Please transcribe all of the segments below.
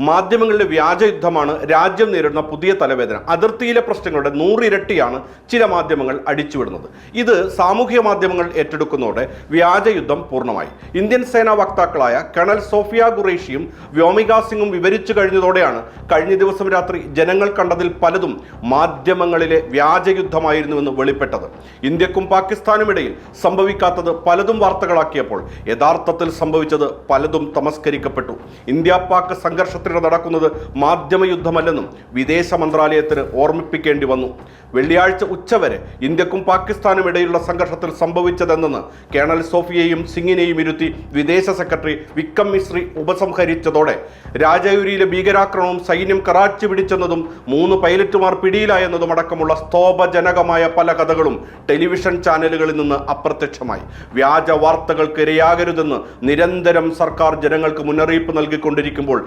മാധ്യമങ്ങളുടെ വ്യാജയുദ്ധമാണ് രാജ്യം നേരിടുന്ന പുതിയ തലവേദന. അതിർത്തിയിലെ പ്രശ്നങ്ങളുടെ നൂറിരട്ടിയാണ് ചില മാധ്യമങ്ങൾ അടിച്ചുവിടുന്നത്. ഇത് സാമൂഹിക മാധ്യമങ്ങൾ ഏറ്റെടുക്കുന്നതോടെ വ്യാജയുദ്ധം പൂർണമായി. ഇന്ത്യൻ സേനാ വക്താക്കളായ കേണൽ സോഫിയ ഖുറേഷിയും വ്യോമിക സിംഗും വിവരിച്ചു കഴിഞ്ഞതോടെയാണ് കഴിഞ്ഞ ദിവസം രാത്രി ജനങ്ങൾ കണ്ടതിൽ പലതും മാധ്യമങ്ങളിലെ വ്യാജയുദ്ധമായിരുന്നുവെന്ന് വെളിപ്പെട്ടത്. ഇന്ത്യക്കും പാകിസ്ഥാനും ഇടയിൽ സംഭവിക്കാത്തത് പലതും വാർത്തകളാക്കിയപ്പോൾ യഥാർത്ഥത്തിൽ സംഭവിച്ചത് പലതും തമസ്കരിക്കപ്പെട്ടു. ഇന്ത്യ പാക് സംഘർഷത്തിനിടെ നടക്കുന്നത് മാധ്യമയുദ്ധമല്ലെന്നും വിദേശ മന്ത്രാലയത്തിന് ഓർമ്മിപ്പിക്കേണ്ടി വന്നു. വെള്ളിയാഴ്ച ഉച്ചവരെ ഇന്ത്യക്കും പാകിസ്ഥാനും ഇടയിലുള്ള സംഘർഷത്തിൽ സംഭവിച്ചതെന്നെന്ന് കേണൽ സോഫിയയും സിംഗിനെയും ഇരുത്തി വിദേശ സെക്രട്ടറി വിക്രം മിശ്രി ഉപസംഹരിച്ചതോടെ രാജൌരിയിലെ ഭീകരാക്രമണവും സൈന്യം കറാച്ചി പിടിച്ചെന്നതും മൂന്ന് പൈലറ്റുമാർ പിടിയിലായെന്നതും അടക്കമുള്ള സ്തോഭജനകമായ പല കഥകളും ടെലിവിഷൻ ചാനലുകളിൽ നിന്ന് അപ്രത്യക്ഷമായി. വ്യാജ വാർത്തകൾക്ക് ഇരയാകരുതെന്ന് നിരന്തരം സർക്കാർ ജനങ്ങൾക്ക് മുന്നറിയിപ്പ് നൽകിക്കൊണ്ടിരിക്കുമ്പോൾ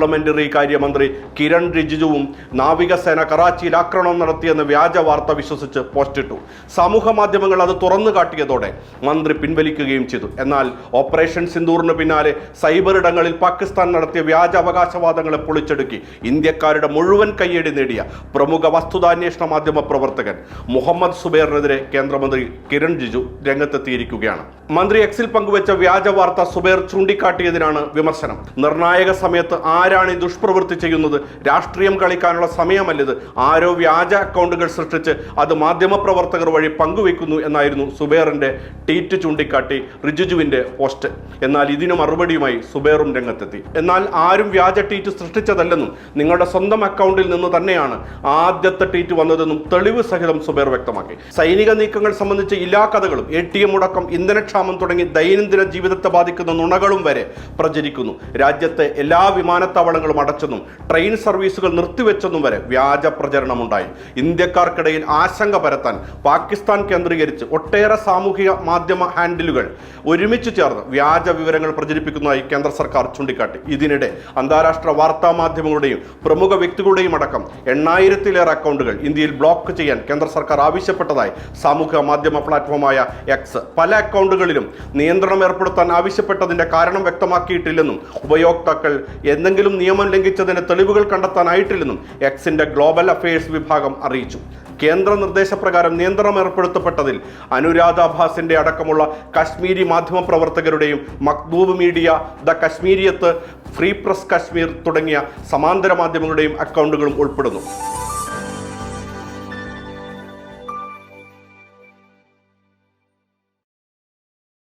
പാർലമെന്ററി കാര്യമന്ത്രി കിരൺ റിജിജുവും നാവികസേന കറാച്ചിയിൽ ആക്രമണം നടത്തിയെന്ന വ്യാജ വാർത്ത വിശ്വസിച്ച് പോസ്റ്റിട്ടു. സമൂഹ മാധ്യമങ്ങൾ അത് തുറന്നു കാട്ടിയതോടെ മന്ത്രി പിൻവലിക്കുകയും ചെയ്തു. എന്നാൽ ഓപ്പറേഷൻ സിന്ദൂറിന് പിന്നാലെ സൈബർ ഇടങ്ങളിൽ പാകിസ്ഥാൻ നടത്തിയ വ്യാജ അവകാശവാദങ്ങളെ പൊളിച്ചെടുക്കി ഇന്ത്യക്കാരുടെ മുഴുവൻ കയ്യടി നേടിയ പ്രമുഖ വസ്തുതാന്വേഷണ മാധ്യമ പ്രവർത്തകൻ മുഹമ്മദ് സുബൈറിനെതിരെ കേന്ദ്രമന്ത്രി കിരൺ റിജിജു രംഗത്തെത്തിയിരിക്കുകയാണ്. മന്ത്രി എക്സിൽ പങ്കുവച്ച വ്യാജ വാർത്ത സുബേർ ചൂണ്ടിക്കാട്ടിയതിനാണ് വിമർശനം. നിർണായക സമയത്ത് ആരാണ് ഈ ദുഷ്പ്രവൃത്തി ചെയ്യുന്നത്? രാഷ്ട്രീയം കളിക്കാനുള്ള സമയമല്ലത്? ആരോ വ്യാജ അക്കൗണ്ടുകൾ സൃഷ്ടിച്ച് അത് മാധ്യമപ്രവർത്തകർ വഴി പങ്കുവെക്കുന്നു എന്നായിരുന്നു സുബേറിന്റെ ട്വീറ്റ് ചൂണ്ടിക്കാട്ടി റിജിജുവിന്റെ പോസ്റ്റ്. എന്നാൽ ഇതിനു മറുപടിയുമായി സുബേറും രംഗത്തെത്തി. എന്നാൽ ആരും വ്യാജ ട്വീറ്റ് സൃഷ്ടിച്ചതല്ലെന്നും നിങ്ങളുടെ സ്വന്തം അക്കൗണ്ടിൽ നിന്ന് തന്നെയാണ് ആദ്യത്തെ ട്വീറ്റ് വന്നതെന്നും തെളിവ് സഹിതം സുബേർ വ്യക്തമാക്കി. സൈനിക നീക്കങ്ങൾ സംബന്ധിച്ച് എല്ലാ കഥകളും എ ടി എം മുടക്കം ഇന്ധനക്ഷാമം തുടങ്ങി ദൈനംദിന ജീവിതത്തെ ബാധിക്കുന്ന നുണകളും വരെ പ്രചരിക്കുന്നു. രാജ്യത്തെ എല്ലാ വിമാനത്താവളങ്ങളും അടച്ചെന്നും ട്രെയിൻ സർവീസുകൾ നിർത്തിവെച്ചെന്നും വരെ വ്യാജ പ്രചരണമുണ്ടായി. ഇന്ത്യക്കാർക്കിടയിൽ ആശങ്ക പരത്താൻ പാകിസ്ഥാൻ കേന്ദ്രീകരിച്ച് ഒട്ടേറെ സാമൂഹിക മാധ്യമ ഹാൻഡിലുകൾ ഒരുമിച്ച് ചേർന്ന് വ്യാജ വിവരങ്ങൾ പ്രചരിപ്പിക്കുന്നതായി കേന്ദ്ര സർക്കാർ ചൂണ്ടിക്കാട്ടി. ഇതിനിടെ അന്താരാഷ്ട്ര വാർത്താ മാധ്യമങ്ങളുടെയും പ്രമുഖ വ്യക്തികളുടെയും അടക്കം എണ്ണായിരത്തിലേറെ അക്കൗണ്ടുകൾ ഇന്ത്യയിൽ ബ്ലോക്ക് ചെയ്യാൻ കേന്ദ്ര സർക്കാർ ആവശ്യപ്പെട്ടതായി സാമൂഹിക മാധ്യമ പ്ലാറ്റ്ഫോമായ എക്സ് പല അക്കൗണ്ടുകളിലും നിയന്ത്രണം ഏർപ്പെടുത്താൻ ആവശ്യപ്പെട്ടതിന്റെ കാരണം വ്യക്തമാക്കിയിട്ടില്ലെന്നും ഉപയോക്താക്കൾ എന്തെങ്കിലും നിയമം ലംഘിച്ചതിന്റെ തെളിവുകൾ കണ്ടെത്താനായിട്ടില്ലെന്നും എക്സിന്റെ ഗ്ലോബൽ അഫയേഴ്സ് വിഭാഗം അറിയിച്ചു. കേന്ദ്ര നിർദ്ദേശപ്രകാരം നിയന്ത്രണം ഏർപ്പെടുത്തപ്പെട്ടതിൽ അനുരാധ ഭാസിന്റെ അടക്കമുള്ള Kashmiri മാധ്യമപ്രവർത്തകരുടെയും Maktoob media the Kashmiriyat free press Kashmir തുടങ്ങിയ സമാന്തര മാധ്യമങ്ങളുടെയും അക്കൗണ്ടുകളും ഉൾപ്പെടുന്നു.